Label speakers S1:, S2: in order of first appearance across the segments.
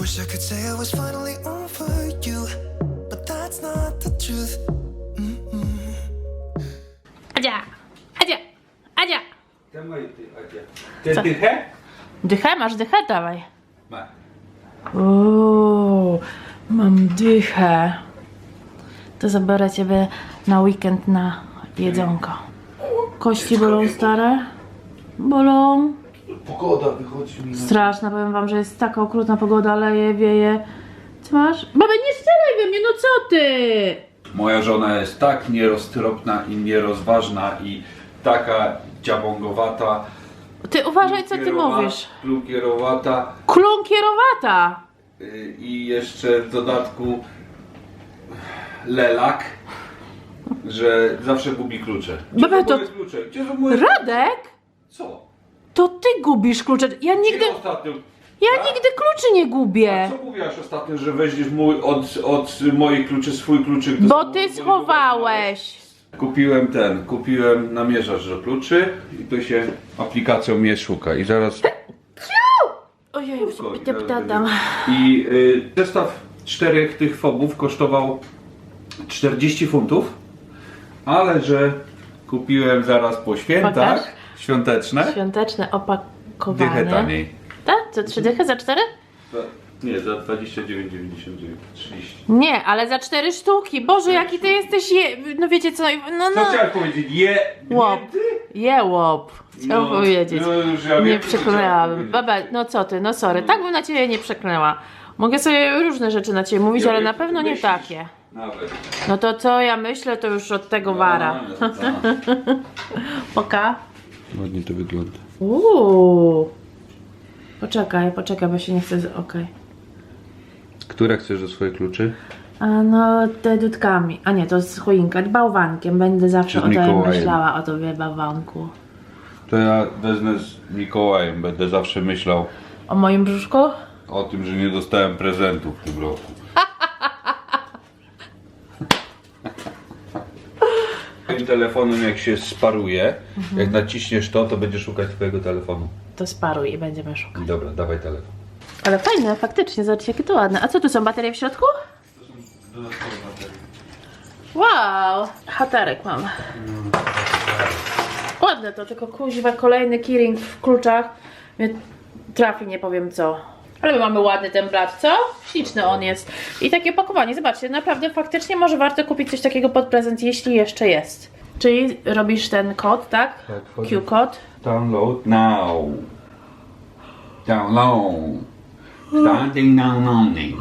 S1: Wish I could say I was finally over you, but that's not the truth.
S2: Adzia! Adzia! Adzia!
S3: Ty, Adzia. Dychę?
S2: Dychę? Masz dychę? Dawaj.
S3: Ma.
S2: Uuu, mam dychę. To zabiorę ciebie na weekend na jedzonko. Kości bolą stare? Bolą.
S3: Pogoda wychodzi mi na...
S2: Straszna, powiem wam, że jest taka okrutna pogoda, leje, wieje. Co masz? Baba, nie strzelaj we mnie, no co ty?
S3: Moja żona jest tak nieroztropna i nierozważna i taka dziabągowata.
S2: Ty uważaj, co ty mówisz.
S3: Klukierowata
S2: Klunkierowata.
S3: y, i jeszcze w dodatku lelak, że zawsze gubi klucze. Gdzie są
S2: to-
S3: moje klucze? Gdzie są moje...
S2: Radek?
S3: Co?
S2: To ty gubisz klucze. Ja nigdy,
S3: ostatnio...
S2: ja
S3: Tak?
S2: nigdy kluczy nie
S3: A
S2: gubię.
S3: co mówiłaś ostatnio, że weźmiesz mój, od, od moich kluczy swój kluczyk do
S2: Bo
S3: samochodu,
S2: ty schowałeś.
S3: Kupiłem ten, kupiłem namierzacz do kluczy i tu się aplikacją mnie szuka i zaraz...
S2: Ojej, idę
S3: zaraz
S2: ptatam.
S3: będzie. I y, zestaw czterech tych fobów kosztował 40 funtów, ale że kupiłem zaraz po świętach
S2: Pokaż.
S3: Świąteczne,
S2: Świąteczne
S3: dychę
S2: opakowanie.
S3: taniej.
S2: Tak? Za trzy dychy? Za cztery?
S3: Nie, za 29,99, 30.
S2: Nie, ale za cztery sztuki. Boże, jaki ty jesteś je... No wiecie co, no
S3: Co
S2: no.
S3: chciałeś powiedzieć? Je...
S2: Łop.
S3: mięty?
S2: Jełop. Chciałam
S3: No,
S2: powiedzieć.
S3: no już ja wiem,
S2: nie
S3: co
S2: przeklęłabym.
S3: chciałam
S2: Baba, no co ty, no sorry. Tak bym na ciebie nie przeklęła. Mogę sobie różne rzeczy na ciebie mówić,
S3: Ja
S2: ale
S3: wiem,
S2: na
S3: co
S2: pewno
S3: ty
S2: nie
S3: myślisz.
S2: takie.
S3: Nawet.
S2: No to co ja myślę, to już od tego wara.
S3: No, no, no.
S2: Poka.
S3: Ładnie to wygląda.
S2: Uuu. Poczekaj, poczekaj, bo się nie chcę... z- Okej.
S3: Które chcesz do swoich kluczy?
S2: A no, te dudkami. A nie, to z choinka, bałwankiem. Będę zawsze
S3: Czy
S2: o
S3: Mikołajem?
S2: myślała, o tobie bałwanku.
S3: To ja wezmę z Mikołajem, będę zawsze myślał
S2: O moim brzuszku?
S3: o tym, że nie dostałem prezentu w tym roku. telefonem jak się sparuje, jak naciśniesz to, to będzie szukać twojego telefonu.
S2: To sparuj i będziemy szukać.
S3: Dobra, dawaj telefon.
S2: Ale fajne, faktycznie, zobaczcie jakie to ładne. A co tu są baterie w środku? Wow! Hatarek mam. Ładne to, tylko kuźwa, kolejny keyring w kluczach. Mnie trafi, nie powiem co. Ale my mamy ładny ten blat, co? Śliczny on jest. I takie opakowanie, zobaczcie, naprawdę faktycznie może warto kupić coś takiego pod prezent, jeśli jeszcze jest. Czyli robisz ten kod, tak?
S3: Tak, wchodzę.
S2: Q-kod.
S3: Download now. Download. Starting downloading.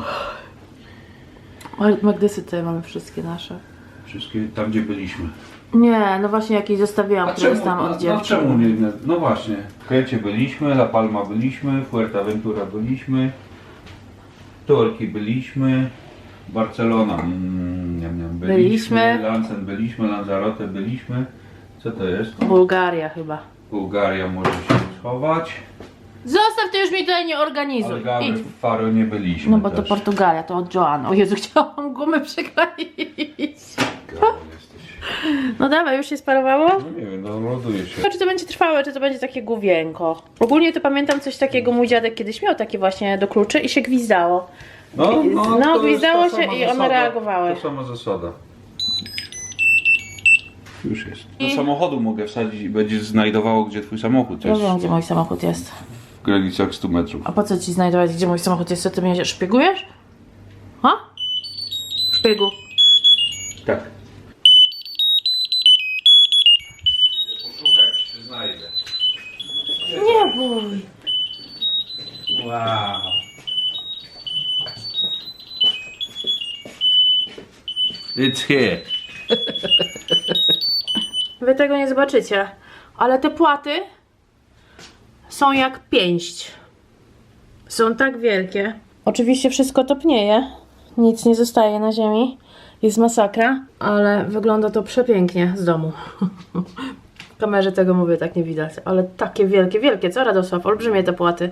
S2: Magdysy tutaj mamy wszystkie nasze.
S3: Wszystkie tam, gdzie byliśmy.
S2: Nie, no właśnie jakieś zostawiłam, które
S3: no,
S2: od
S3: no
S2: dziewczyn.
S3: czemu nie? No, no właśnie. W Krecie byliśmy, La Palma byliśmy, Fuerteventura byliśmy, Torki byliśmy, Barcelona mm, byliśmy. Lancen byliśmy, Lanzarote byliśmy. Co to jest?
S2: Bułgaria chyba.
S3: Bułgaria może się schować.
S2: Zostaw, ty już mi tutaj nie organizuj.
S3: Algarve,
S2: Idź.
S3: Faro nie byliśmy
S2: No bo to
S3: też.
S2: Portugalia, to od Joanna. O Jezu, chciałam gumę
S3: jesteś.
S2: No dawaj, już się sparowało?
S3: No nie wiem, downloaduje się.
S2: Czy to będzie trwałe, czy to będzie takie główienko. Ogólnie to pamiętam coś takiego, mój dziadek kiedyś miał takie właśnie do kluczy i się gwizdało.
S3: No,
S2: no,
S3: to jest
S2: gwizdało
S3: ta
S2: się
S3: sama
S2: i one
S3: zasada.
S2: reagowały.
S3: To sama zasada. Już jest.
S2: I-
S3: Do samochodu mogę wsadzić i będzie znajdowało, gdzie twój samochód
S2: Ja
S3: jest.
S2: wiem, gdzie mój samochód jest.
S3: W granicach 100 metrów.
S2: A po co ci znajdować, gdzie mój samochód jest? Co ty mnie szpiegujesz? Ha? Szpiegu.
S3: Tak. Poszukać, czy znajdę.
S2: Nie bój.
S3: Wow. It's here.
S2: Wy tego nie zobaczycie, ale te płaty są jak pięść. Są tak wielkie. Oczywiście wszystko topnieje, nic nie zostaje na ziemi. Jest masakra, ale wygląda to przepięknie z domu. W kamerze tego mówię, tak nie widać, ale takie wielkie, wielkie, co Radosław? Olbrzymie te płaty.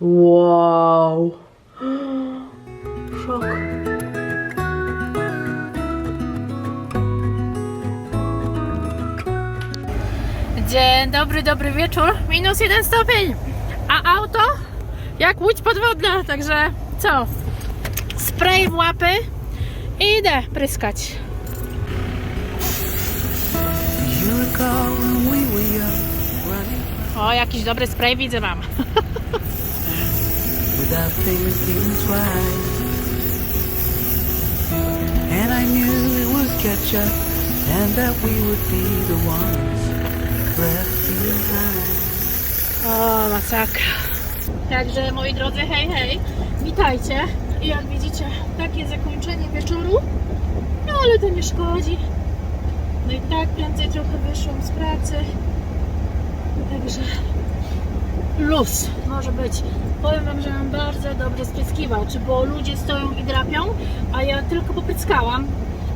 S2: Wow. Szok. Dzień dobry, dobry wieczór. Minus jeden stopień. A auto jak łódź podwodna, także co? Spray w łapy i idę pryskać. O, jakiś dobry spray widzę
S1: twice. And I knew it would catch up, and that we would be the ones.
S2: O, masakra. Także moi drodzy, hej, hej, witajcie. I jak widzicie, takie zakończenie wieczoru. No ale to nie szkodzi. No i tak prędzej trochę wyszłam z pracy. Także luz może być. Powiem wam, że mam bardzo dobry spryskiwacz, bo ludzie stoją i drapią, a ja tylko popryskałam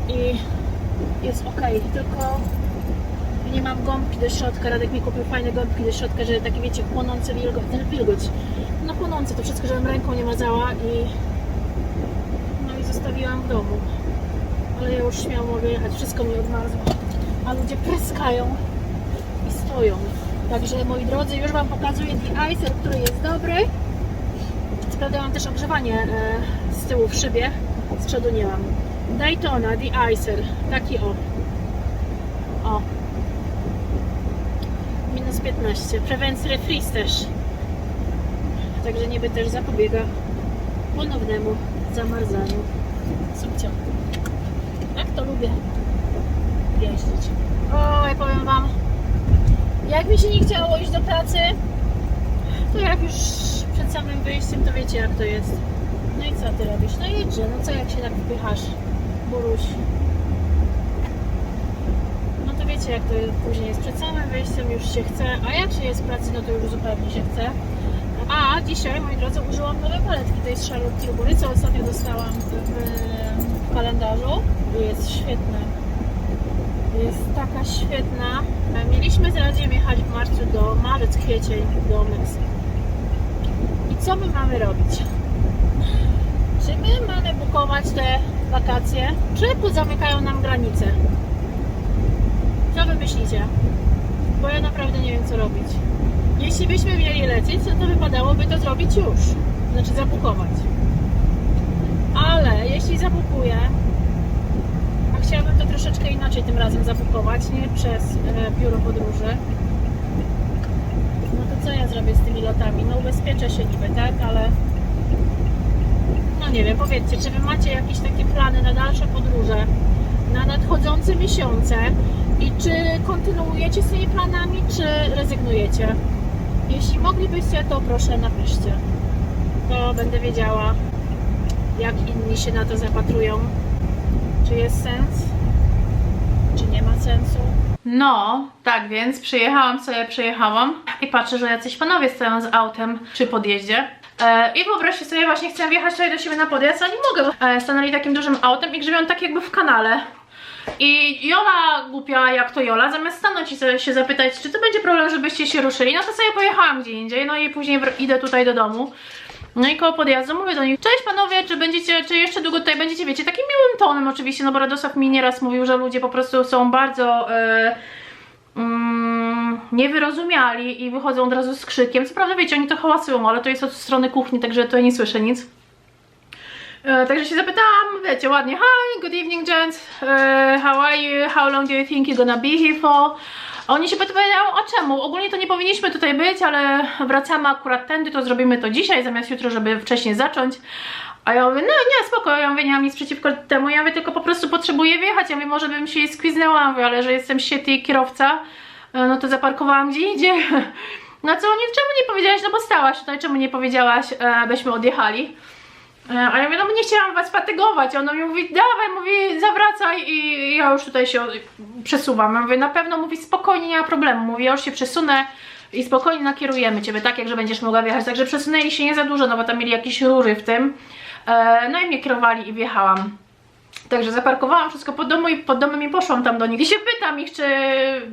S2: i jest ok. Tylko nie mam gąbki do środka. Radek mi kupił fajne gąbki do środka, że takie wiecie, płonące wilgoć, ten wilgoć. No płonące to wszystko, żebym ręką nie mazała i no i zostawiłam w domu. Ale ja już śmiało mogę jechać, wszystko mi odmarzło. A ludzie pryskają i stoją. Także moi drodzy, już Wam pokazuję de-icer, który jest dobry. Sprawdzałam też ogrzewanie e, z tyłu w szybie, z przodu nie mam. Daytona de-icer, taki o. O, minus 15. Prevency freeze też. Także niby też zapobiega ponownemu zamarzaniu. Subcio. Jak to lubię jeździć. O, ja powiem Wam, jak mi się nie chciało iść do pracy, to jak już przed samym wyjściem, to wiecie jak to jest. No i co Ty robisz? No jedźże, no co jak się tak wpychasz, buruś. Wiecie jak to później jest. Przed samym wyjściem już się chce, a jak się jest w pracy, no to już zupełnie się chce. A dzisiaj, moi drodzy, użyłam nowej paletki. To jest Charlotte Tilbury, co ostatnio dostałam w, kalendarzu. Jest świetna. Jest taka świetna. Mieliśmy z Radziem jechać w marcu do marzec, kwiecień do Meksyku. I co my mamy robić? Czy my mamy bukować te wakacje, czy pozamykają nam granice? Myślicie? Bo ja naprawdę nie wiem co robić. Jeśli byśmy mieli lecieć, no to wypadałoby to zrobić już. Znaczy zabukować. Ale jeśli zabukuję, a chciałabym to troszeczkę inaczej tym razem zabukować, nie przez e, biuro podróży. No to co ja zrobię z tymi lotami? No ubezpieczę się niby, tak? Ale no nie wiem, powiedzcie, czy wy macie jakieś takie plany na dalsze podróże, nadchodzące miesiące i czy kontynuujecie z tymi planami, czy rezygnujecie? Jeśli moglibyście, to proszę napiszcie. To będę wiedziała, jak inni się na to zapatrują. Czy jest sens? Czy nie ma sensu? No, tak więc przyjechałam sobie, przyjechałam i patrzę, że jacyś panowie stoją z autem przy podjeździe. E, I wyobraźcie sobie, właśnie chciałam wjechać tutaj do siebie na podjazd, a nie mogę, e, stanęli takim dużym autem i grzebią tak jakby w kanale. I Jola głupia jak to Jola, zamiast stanąć i się zapytać, czy to będzie problem, żebyście się ruszyli, no to sobie pojechałam gdzie indziej, no i później idę tutaj do domu. No i koło podjazdu mówię do nich, cześć panowie, czy będziecie, czy jeszcze długo tutaj będziecie, wiecie, takim miłym tonem oczywiście, no bo Radosław mi nieraz mówił, że ludzie po prostu są bardzo mm, niewyrozumiali i wychodzą od razu z krzykiem. Co prawda wiecie, oni to hałasują, ale to jest od strony kuchni, także to ja nie słyszę nic. E, Także się zapytałam, wiecie, ładnie, hi, good evening gents, e, how are you, how long do you think you're gonna be here for? A oni się pytają, a czemu? Ogólnie to nie powinniśmy tutaj być, ale wracamy akurat tędy, to zrobimy to dzisiaj, zamiast jutro, żeby wcześniej zacząć. A ja mówię, no nie, spoko, ja mówię, nie mam nic przeciwko temu, ja mówię, tylko po prostu potrzebuję wjechać, ja mówię, może bym się jej skwiznęła, mówię, ale że jestem siety kierowca, e, no to zaparkowałam gdzie indziej. No co, nie, czemu nie powiedziałaś, no bo stałaś tutaj, czemu nie powiedziałaś, e, byśmy odjechali? E, A ja mówię, no nie chciałam was fatygować. Ona mi mówi, dawaj, mówi, zawracaj i ja już tutaj się przesuwam. Ja mówię, na pewno mówi, spokojnie, nie ma problemu. Mówi, ja już się przesunę i spokojnie nakierujemy ciebie, tak jak, że będziesz mogła wjechać. Także przesunęli się nie za dużo, no bo tam mieli jakieś rury w tym. E, No i mnie kierowali i wjechałam. Także zaparkowałam wszystko pod domu i pod domem i poszłam tam do nich. I się pytam ich, czy,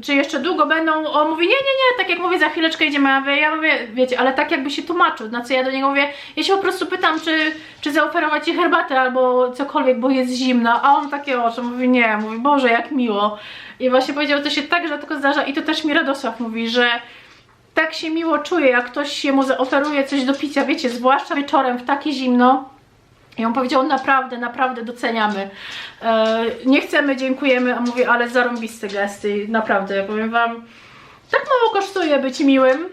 S2: czy jeszcze długo będą. On mówi, nie, nie, nie, tak jak mówię, za chwileczkę idziemy. Ja mówię, ja mówię, wiecie, ale tak jakby się tłumaczył. Na co ja do niego mówię, ja się po prostu pytam, czy, czy zaoferować ci herbatę albo cokolwiek, bo jest zimna. A on takie oczy, mówi, nie, mówi, Boże, jak miło. I właśnie powiedział, to się tak rzadko zdarza i to też mi Radosław mówi, że tak się miło czuje, jak ktoś się mu zaoferuje coś do picia, wiecie, zwłaszcza wieczorem w takie zimno. I on powiedział, naprawdę, naprawdę doceniamy. E, nie chcemy, dziękujemy, a mówię, ale zarąbiste gesty, naprawdę, powiem wam, tak mało kosztuje być miłym,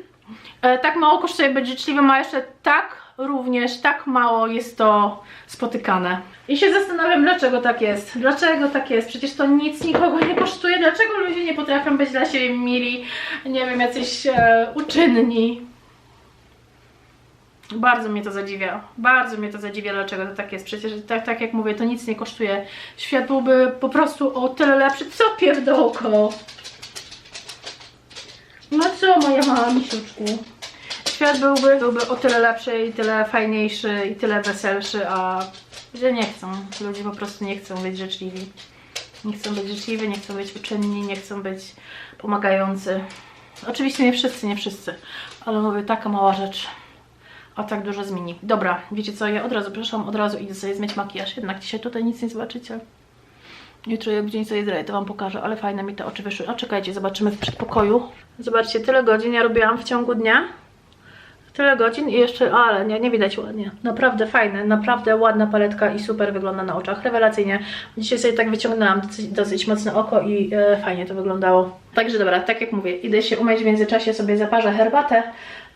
S2: e, tak mało kosztuje być życzliwym, a jeszcze tak również, tak mało jest to spotykane. I się zastanawiam, dlaczego tak jest. Dlaczego tak jest? Przecież to nic nikogo nie kosztuje. Dlaczego ludzie nie potrafią być dla siebie mili, nie wiem, jacyś e, uczynni? Bardzo mnie to zadziwia. Bardzo mnie to zadziwia, dlaczego to tak jest. Przecież tak, tak jak mówię, to nic nie kosztuje. Świat byłby po prostu o tyle lepszy. Co pierdołko? No co, moja mała misiuczku? Świat byłby, byłby o tyle lepszy i tyle fajniejszy i tyle weselszy, a że nie chcą. Ludzie po prostu nie chcą być życzliwi. Nie chcą być życzliwi, nie chcą być uczynni, nie chcą być pomagający. Oczywiście nie wszyscy, nie wszyscy, ale mówię, taka mała rzecz a tak dużo zmieni. Dobra, wiecie co, ja od razu, przepraszam, od razu idę sobie zmyć makijaż, jednak dzisiaj tutaj nic nie zobaczycie. Jutro jak dzień sobie zrobię, to Wam pokażę, ale fajne mi te oczy wyszły. A czekajcie, zobaczymy w przedpokoju. Zobaczcie, tyle godzin ja robiłam w ciągu dnia. Tyle godzin i jeszcze, ale nie, nie widać ładnie. Naprawdę fajne, naprawdę ładna paletka i super wygląda na oczach, rewelacyjnie. Dzisiaj sobie tak wyciągnęłam dosyć, dosyć mocne oko i e, fajnie to wyglądało. Także dobra, tak jak mówię, idę się umyć, w międzyczasie sobie zaparzę herbatę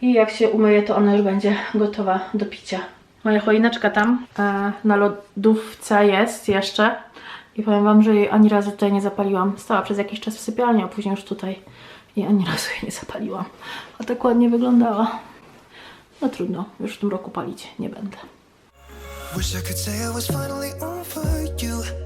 S2: i jak się umyję, to ona już będzie gotowa do picia. Moja choineczka tam e, na lodówce jest jeszcze i powiem Wam, że jej ani razu tutaj nie zapaliłam. Stała przez jakiś czas w sypialni, a później już tutaj i ani razu jej nie zapaliłam. A tak ładnie wyglądała. No trudno, już w tym roku palić nie będę.
S4: Wish I could say I was finally over you.